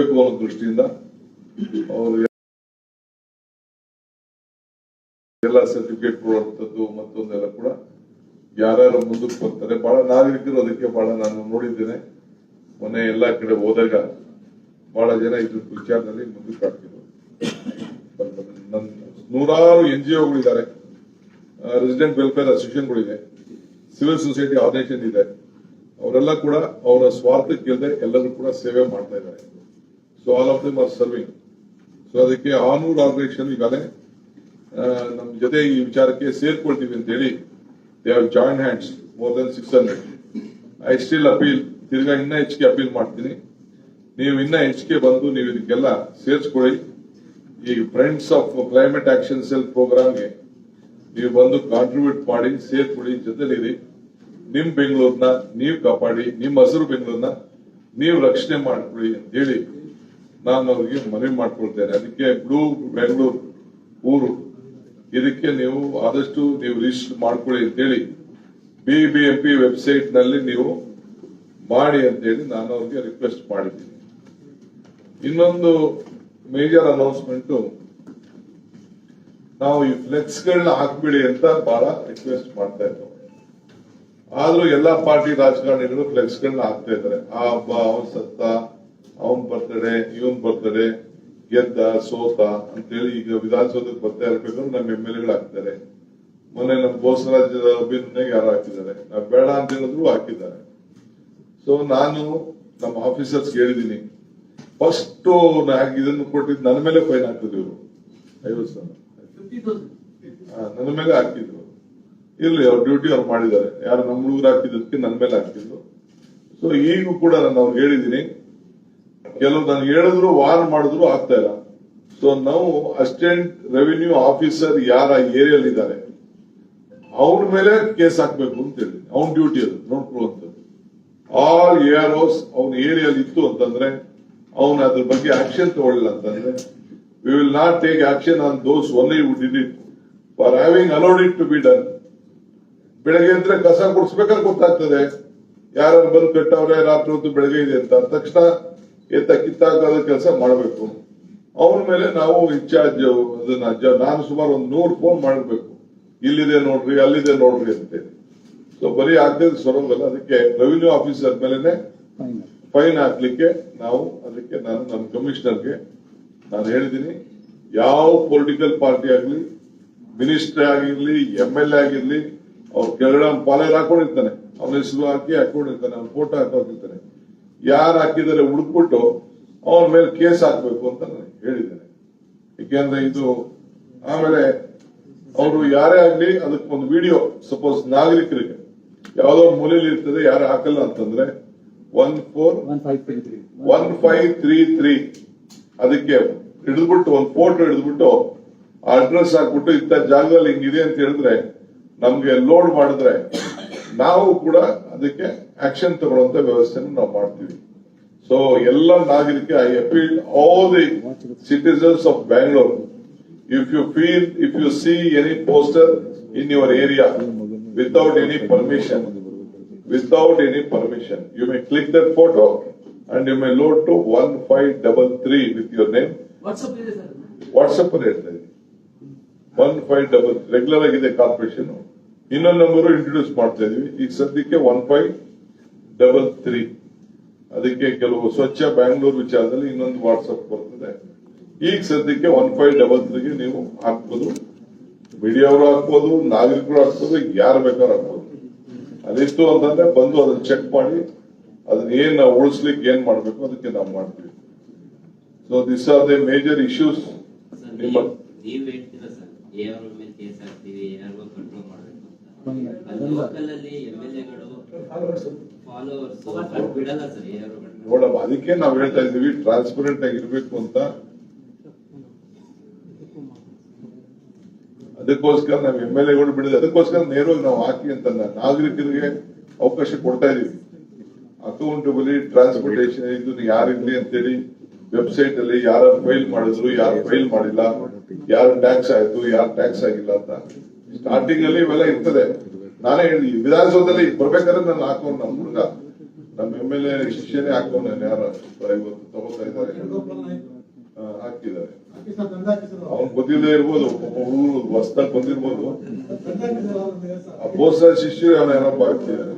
ಅನ್ನೋ ದೃಷ್ಟಿಯಿಂದ ಅವರು ಎಲ್ಲ ಸರ್ಟಿಫಿಕೇಟ್ ಕೊಡುವಂಥದ್ದು ಮತ್ತೊಂದೆಲ್ಲ ಕೂಡ ಯಾರ್ಯಾರು ಮುಂದಕ್ಕೆ ಬರ್ತಾರೆ. ಬಹಳ ನಾಗರಿಕರು ಅದಕ್ಕೆ ಬಹಳ ನಾನು ನೋಡಿದ್ದೇನೆ. ಮೊನ್ನೆ ಎಲ್ಲಾ ಕಡೆ ಹೋದಾಗ ಬಹಳ ಜನ ಇದ್ರ ವಿಚಾರದಲ್ಲಿ ಮುಂದಕ್ಕೆ ಹಾಕಿದ್ರು. ನೂರಾರು ಎನ್ ಜಿ ಒಗಳಿದ್ದಾರೆ ರೆಸಿಡೆಂಟ್ ವೆಲ್ಫೇರ್ ಅಸೋಸಿಯೇಷನ್ಗಳಿದೆ ಸಿವಿಲ್ ಸೊಸೈಟಿ ಆರ್ಗನೈಸೇಷನ್ ಇದೆ. ಅವರೆಲ್ಲ ಕೂಡ ಅವರ ಸ್ವಾರ್ಥಕ್ಕೆ ಎಲ್ಲರೂ ಕೂಡ ಸೇವೆ ಮಾಡ್ತಾ ಇದ್ದಾರೆ. So all of them are serving so ಅದಕ್ಕೆ ಆನೂರ್ ಆರ್ಗನೈಸೇಷನ್ ಈಗಾಗಲೇ ನಮ್ಮ ಜೊತೆ ಈ ವಿಚಾರಕ್ಕೆ ಸೇರ್ಕೊಳ್ತೀವಿ ಅಂತ ಹೇಳಿ they have joint hands more than six hundred I still appeal ತಿರ್ಗಾ ಇನ್ನ ಹೆಚ್ಚಿಗೆ ಅಪೀಲ್ ಮಾಡ್ತೀನಿ. ನೀವು ಇನ್ನ ಹೆಚ್ಚಿಗೆ ಬಂದು ನೀವು ಇದಕ್ಕೆಲ್ಲ ಸೇರಿಸ್ಕೊಳ್ಳಿ. ಈ friends of climate action cell ಪ್ರೋಗ್ರಾಮ್ಗೆ ನೀವು ಬಂದು ಕಾಂಟ್ರಿಬ್ಯೂಟ್ ಮಾಡಿ, ಸೇರ್ಕೊಳ್ಳಿ, ಜೊತೆಲಿರಿ. ನಿಮ್ ಬೆಂಗಳೂರನ್ನ ನೀವು ಕಾಪಾಡಿ ನಿಮ್ಮ ಹಸಿರು ಬೆಂಗಳೂರನ್ನ ನೀವು ರಕ್ಷಣೆ ಮಾಡ್ಕೊಳ್ಳಿ ಅಂತ ಹೇಳಿ ನಾನು ಅವರಿಗೆ ಮನವಿ ಮಾಡ್ಕೊಳ್ತೇನೆ. ಅದಕ್ಕೆ ಬ್ಲೂ ಬೆಂಗಳೂರು, ಊರು. ಇದಕ್ಕೆ ನೀವು ಆದಷ್ಟು ನೀವು ರಿಜಿಸ್ಟರ್ ಮಾಡ್ಕೊಳ್ಳಿ ಅಂತೇಳಿ ಬಿಬಿಎಂಪಿ ವೆಬ್ಸೈಟ್ನಲ್ಲಿ ನೀವು ಮಾಡಿ ಅಂತೇಳಿ ನಾನು ಅವ್ರಿಗೆ ರಿಕ್ವೆಸ್ಟ್ ಮಾಡಿದ್ದೀನಿ. ಇನ್ನೊಂದು ಮೇಜರ್ ಅನೌನ್ಸ್ಮೆಂಟ್ ನಾವು ಈ ಫ್ಲೆಕ್ಸ್ ಗಳನ್ನ ಹಾಕ್ಬಿಡಿ ಅಂತ ಬಹಳ ರಿಕ್ವೆಸ್ಟ್ ಮಾಡ್ತಾ ಇದ್ದೆ. ಆದ್ರೂ ಎಲ್ಲಾ ಪಾರ್ಟಿ ರಾಜಕಾರಣಿಗಳು ಫ್ಲೆಕ್ಸ್ ಗಳನ್ನ ಹಾಕ್ತಾ ಇದ್ದಾರೆ. ಆ ಹಬ್ಬ ಸತ್ತ ಅವನ್ ಬರ್ತಡೆ ಇವನ್ ಬರ್ತಡೆ ಗೆದ್ದ, ಸೋತ ಅಂತೇಳಿ ಈಗ ವಿಧಾನಸೌಧಕ್ಕೆ ಬರ್ತಾ ಇರ್ಬೇಕಂದ್ರೆ ನಮ್ಮ ಎಂ ಎಲ್ ಎಗಳಾಗ್ತಾರೆ ಮೊನ್ನೆ ನಮ್ಮ ರಾಜ್ಯದ ಅಭಿನಂದನೆಗೆ ಯಾರು ಹಾಕಿದ್ದಾರೆ? ನಾವು ಬೇಡ ಅಂತ ಹೇಳಿದ್ರು ಹಾಕಿದ್ದಾರೆ. ಸೊ ನಾನು ನಮ್ಮ ಆಫೀಸರ್ಸ್ ಹೇಳಿದೀನಿ ಫಸ್ಟ್ ಇದನ್ನು ಕೊಟ್ಟಿದ್ದು ನನ್ನ ಮೇಲೆ ಫೈನ್ ಹಾಕಿದ್ರು ಐವತ್ತು ಸಾವಿರ. ನನ್ನ ಮೇಲೆ ಹಾಕಿದ್ರು. ಇರ್ಲಿ, ಅವ್ರ ಡ್ಯೂಟಿ ಅವ್ರು ಮಾಡಿದ್ದಾರೆ. ಯಾರು ನಮ್ಮ ಹುಡುಗರು ಹಾಕಿದ್ದಕ್ಕೆ ನನ್ನ ಮೇಲೆ ಹಾಕಿದ್ರು. ಸೊ ಈಗೂ ಕೂಡ ನಾನು ಅವ್ರಿಗೆ ಹೇಳಿದೀನಿ ಕೆಲವು ನಾನು ಹೇಳಿದ್ರು, ವಾರ್ ಮಾಡಿದ್ರು ಆಗ್ತಾ ಇಲ್ಲ. ಸೊ ನಾವು ಅಸಿಸ್ಟೆಂಟ್ ರೆವಿನ್ಯೂ ಆಫೀಸರ್ ಯಾರ ಏರಿಯಲ್ಲಿ ಇದ್ದಾರೆ ಅವ್ರ ಮೇಲೆ ಕೇಸ್ ಹಾಕ್ಬೇಕು ಅಂತ ಹೇಳಿ. ಅವ್ನ ಡ್ಯೂಟಿ ಅದು ನೋಡ್ಕೊಳ್ಳುವಂಥದ್ದು ಆಲ್ ಏರ್ ಹೌಸ್ ಅವನ ಏರಿಯಲ್ಲಿ ಇತ್ತು ಅಂತಂದ್ರೆ, ಅವನ ಅದ್ರ ಬಗ್ಗೆ ಆಕ್ಷನ್ ತಗೊಳ್ಳಿಲ್ಲ ಅಂತಂದ್ರೆ we will not take action on those only did it for having allowed it to be done ಬೆಳಗ್ಗೆ ಅಂದ್ರೆ ಕಸ ಗುಡಿಸ್ಬೇಕಾದ್ರೆ ಗೊತ್ತಾಗ್ತದೆ. ಯಾರು ಬಂದು ಕಟ್ಟವ್ರೆ, ರಾತ್ರಿ ಹೊತ್ತು ಬೆಳಗ್ಗೆ ಇದೆ ಅಂತ. ತಕ್ಷಣ ಎತ್ತ ಕಿತ್ತಾಕಾದ ಕೆಲಸ ಮಾಡಬೇಕು. ಅವನ ಮೇಲೆ ನಾವು ಇನ್ಚಾರ್ಜ್ ಅದನ್ನ ನಾನು ಸುಮಾರು ಒಂದು ನೂರು ಫೋನ್ ಮಾಡಬೇಕು. ಇಲ್ಲಿದೆ ನೋಡ್ರಿ ಅಲ್ಲಿದೆ ನೋಡ್ರಿ ಅಂತೇಳಿ ಸೊ ಬರೀ ಆಗ್ತದೆ ಸರೋಗಲ್ಲ ಅದಕ್ಕೆ ರೆವಿನ್ಯೂ ಆಫೀಸರ್ ಮೇಲೆನೆ ಫೈನ್ ಹಾಕ್ಲಿಕ್ಕೆ ನಾವು ಅದಕ್ಕೆ ನಾನು ನಮ್ಮ ಕಮಿಷನರ್ಗೆ ನಾನು ಹೇಳಿದ್ದೀನಿ ಯಾವ ಪೊಲಿಟಿಕಲ್ ಪಾರ್ಟಿ ಆಗಲಿ ಮಿನಿಸ್ಟರ್ ಆಗಿರ್ಲಿ ಎಂ ಎಲ್ ಎ ಆಗಿರ್ಲಿ ಅವ್ರ ಕೆಳಗಡೆ ಪಾಲರ್ ಹಾಕೊಂಡಿರ್ತಾನೆ. ಅವನ ಹೆಸರು ಹಾಕಿ ಹಾಕೊಂಡಿರ್ತಾನೆ ಅವ್ನ ಫೋಟೋ ಹಾಕೊಂಡಿರ್ತಾನೆ ಯಾರು ಹಾಕಿದರೆ ಹುಡುಕ್ಬಿಟ್ಟು ಅವ್ರ ಮೇಲೆ ಕೇಸ್ ಹಾಕ್ಬೇಕು ಅಂತ ನಾನು ಹೇಳಿದ್ದೇನೆ ಏಕೆಂದ್ರೆ ಇದು ಆಮೇಲೆ ಅವರು ಯಾರೇ ಆಗ್ಲಿ ಅದಕ್ಕೆ ಒಂದು ವಿಡಿಯೋ ಸಪೋಸ್ ನಾಗರಿಕರಿಗೆ ಯಾವ್ದೋ ಮೂಲೆಯಲ್ಲಿ ಇರ್ತದೆ ಯಾರು ಹಾಕಲ್ಲ ಅಂತಂದ್ರೆ one four one five three three. ಅದಕ್ಕೆ ಹಿಡಿದ್ಬಿಟ್ಟು ಒಂದು ಫೋಟೋ ಹಿಡಿದ್ಬಿಟ್ಟು ಅಡ್ರೆಸ್ ಹಾಕ್ಬಿಟ್ಟು ಇಂಥ ಜಾಗದಲ್ಲಿ ಹಿಂಗಿದೆ ಅಂತ ಹೇಳಿದ್ರೆ ನಮ್ಗೆ ಲೋಡ್ ಮಾಡಿದ್ರೆ ನಾವು ಕೂಡ ಅದಕ್ಕೆ ಆಕ್ಷನ್ ತಗೊಳ್ಳುವಂತ ವ್ಯವಸ್ಥೆಯನ್ನು ನಾವು ಮಾಡ್ತೀವಿ. ಸೊ ಎಲ್ಲ ನಾಗರಿಕ I appeal all the citizens of Bangalore if you feel if you see any poster in your area without any permission without any permission you may click that photo and you may load to one five double three with your name WhatsApp WhatsApp ಅಲ್ಲಿ ಹೇಳ್ತಾ ಇದೆ one five double regular ಆಗಿದೆ corporation ಇನ್ನೊಂದು number introduce ಮಾಡ್ತಾ ಇದೀವಿ ಈಗ ಸದ್ಯಕ್ಕೆ one five double three. ಅದಕ್ಕೆ ಕೆಲವು ಸ್ವಚ್ಛ ಬ್ಯಾಂಗ್ಳೂರ್ ವಿಚಾರದಲ್ಲಿ ಇನ್ನೊಂದು ವಾಟ್ಸಪ್ ಬರ್ತದೆ. ಈಗ ಸದ್ಯಕ್ಕೆ ಒನ್ ಫೈವ್ ಡಬಲ್ ತ್ರೀಗೆ ನೀವು ಹಾಕ್ಬೋದು. ಮೀಡಿಯಾವರು ಹಾಕ್ಬೋದು ನಾಗರಿಕರು ಹಾಕ್ಬೋದು ಯಾರು ಬೇಕಾದ್ರೂ ಹಾಕ್ಬೋದು. ಅದಿತ್ತು ಅಂತಂದ್ರೆ ಬಂದು ಅದನ್ನ ಚೆಕ್ ಮಾಡಿ ಅದನ್ನ ಏನ್ ಉಳಿಸ್ಲಿಕ್ಕೆ ಏನ್ ಮಾಡ್ಬೇಕು ಅದಕ್ಕೆ ನಾವು ಮಾಡ್ತೀವಿ. So this are the major issues sir, ನಿಮ್ಮ ನೋಡಮ್ಮ, ಅದಕ್ಕೆ ನಾವು ಹೇಳ್ತಾ ಇದೀವಿ ಟ್ರಾನ್ಸ್ಪರೆಂಟ್ ಆಗಿರ್ಬೇಕು ಅಂತ. ಅದಕ್ಕೋಸ್ಕರ ನಾವು ಎಂ ಎಲ್ ಎಗಳು ಬಿಡಿದ, ಅದಕ್ಕೋಸ್ಕರ ನೇರವಾಗಿ ನಾವು ಹಾಕಿ ಅಂತ ನಾಗರಿಕರಿಗೆ ಅವಕಾಶ ಕೊಡ್ತಾ ಇದೀವಿ. ಅಕೌಂಟಬಲಿ ಟ್ರಾನ್ಸ್ಪೋರ್ಟೇಷನ್ ಇದು ಯಾರಿರ್ಲಿ ಅಂತೇಳಿ ವೆಬ್ಸೈಟ್ ಅಲ್ಲಿ ಯಾರು ಫೈಲ್ ಮಾಡಿದ್ರು, ಯಾರು ಫೈಲ್ ಮಾಡಿಲ್ಲ, ಯಾರು ಟ್ಯಾಕ್ಸ್ ಆಯ್ತು, ಯಾರು ಟ್ಯಾಕ್ಸ್ ಆಗಿಲ್ಲ ಅಂತ. ಸ್ಟಾರ್ಟಿಂಗ್ ಅಲ್ಲಿ ಇವೆಲ್ಲ ಇರ್ತದೆ. ನಾನೇ ಹೇಳಿ ವಿಧಾನಸೌಧದಲ್ಲಿ ಬರ್ಬೇಕಾದ್ರೆ ನಾನು ಹಾಕೊಂಡು ನಮ್ಮ ಹುಡುಗ, ನಮ್ಮ ಎಂ ಎಲ್ ಎ ಶಿಷ್ಯನೇ ಹಾಕೋಣ ಯಾರ ಇವತ್ತು ಹಾಕಿದ್ದಾರೆ. ಅವ್ನ್ ಗೊತ್ತಿಲ್ಲದೆ ಇರ್ಬೋದು ಹುಡುಗರು ಹೊಸ್ದಾಗ್ ಬಂದಿರ್ಬೋದು. ಆ ಬೋಸ ಶಿಷ್ಯರು ಅವನ ಏನಪ್ಪ ಹಾಕ್ತಿದ್ದಾರೆ.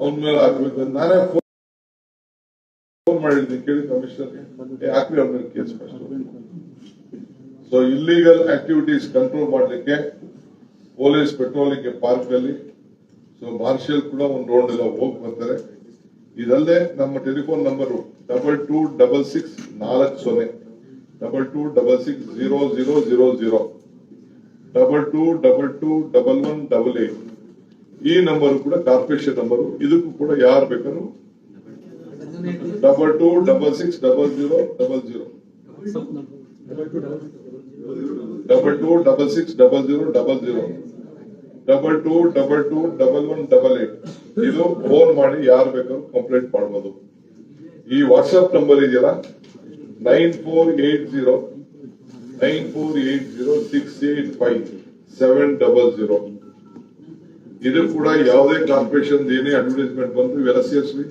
ಅವನ ಮೇಲೆ ಹಾಕ್ಬೇಕು. ನಾನೇ ಫೋನ್ ಮಾಡಿದ್ದೀನಿ, ಕೇಳಿ ಕಮಿಷನರ್ ಹಾಕ್ರಿ ಅವ್ರ ಮೇಲೆ case first so illegal activities control ಮಾಡಲಿಕ್ಕೆ ಪೊಲೀಸ್ ಪೆಟ್ರೋಲಿಂಗ್ ಪಾರ್ಕ್ ಅಲ್ಲಿ ಸೊ ಮಾರ್ಷಲ್ ಕೂಡ ಒಂದು ರೌಂಡ್ ಎಲ್ಲ ಹೋಗಿ ಬರ್ತಾರೆ ಇದಲ್ಲದೆ ನಮ್ಮ telephone number double two double six ನಾಲ್ಕು ಸೊನ್ನೆ double two double six zero zero zero zero double two double two double one double eight ಈ ನಂಬರ್ ಕೂಡ ಕಾರ್ಪೊರೇಷನ್ ನಂಬರ್. ಇದಕ್ಕೂ ಕೂಡ ಯಾರು ಬೇಕಾದ್ರೂ double two double six double zero double zero double two double six double zero double zero double two double two double one double eight ಇದು phone ಮಾಡಿ ಯಾರು ಬೇಕಾದ್ರೂ ಕಂಪ್ಲೇಂಟ್ ಮಾಡಬಹುದು ಈ ವಾಟ್ಸ್ಆಪ್ ನಂಬರ್ ಇದೆಯಲ್ಲ? Nine four eight zero nine four eight zero six eight five seven double zero ಇದು ಕೂಡ ಯಾವುದೇ ಕಾರ್ಪೊರೇಷನ್ ಏನೇ ಅಡ್ವರ್ಟೈಸ್ಮೆಂಟ್ ಬಂತು ಇವೆಲ್ಲ ಸೇರಿಸ್ರಿ.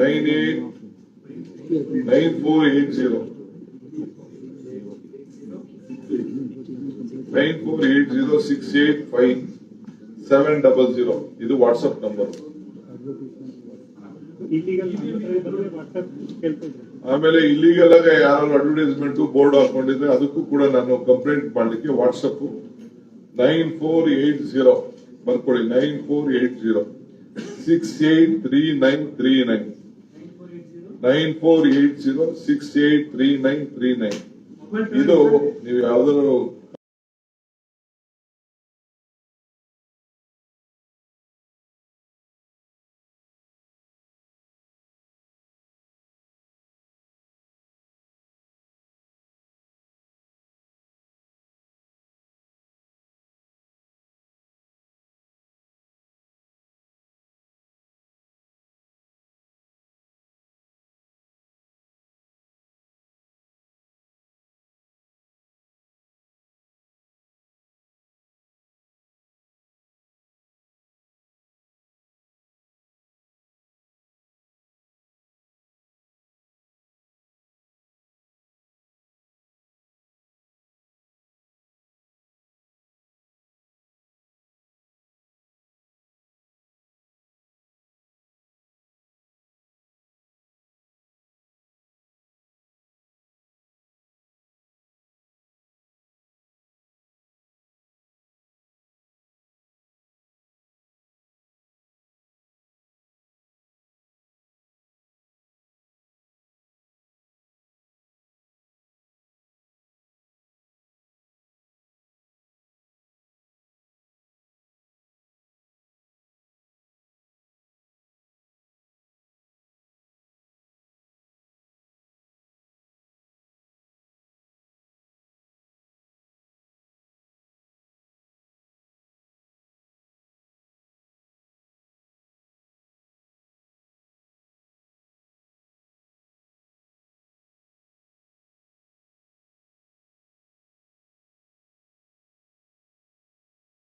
Nine eight nine four eight zero nine four eight zero six eight five seven double zero. ಇದು WhatsApp number. Illegal ಆಮೇಲೆ ಇಲ್ಲಿಗೆಲ್ಲ ಯಾರು ಅಡ್ವರ್ಟೈಸ್ಮೆಂಟ್ ಬೋರ್ಡ್ ಹಾಕೊಂಡಿದ್ರೆ ಅದಕ್ಕೂ ಕೂಡ ನಾನು ಕಂಪ್ಲೇಂಟ್ ಮಾಡ್ಲಿಕ್ಕೆ WhatsApp nine four eight zero. ಬರ್ಕೊಳ್ಳಿ nine four eight zero. Six eight three nine three nine nine four eight zero six eight three nine three nine ಇದು ನೀವು ಯಾವ್ದಾದ್ರು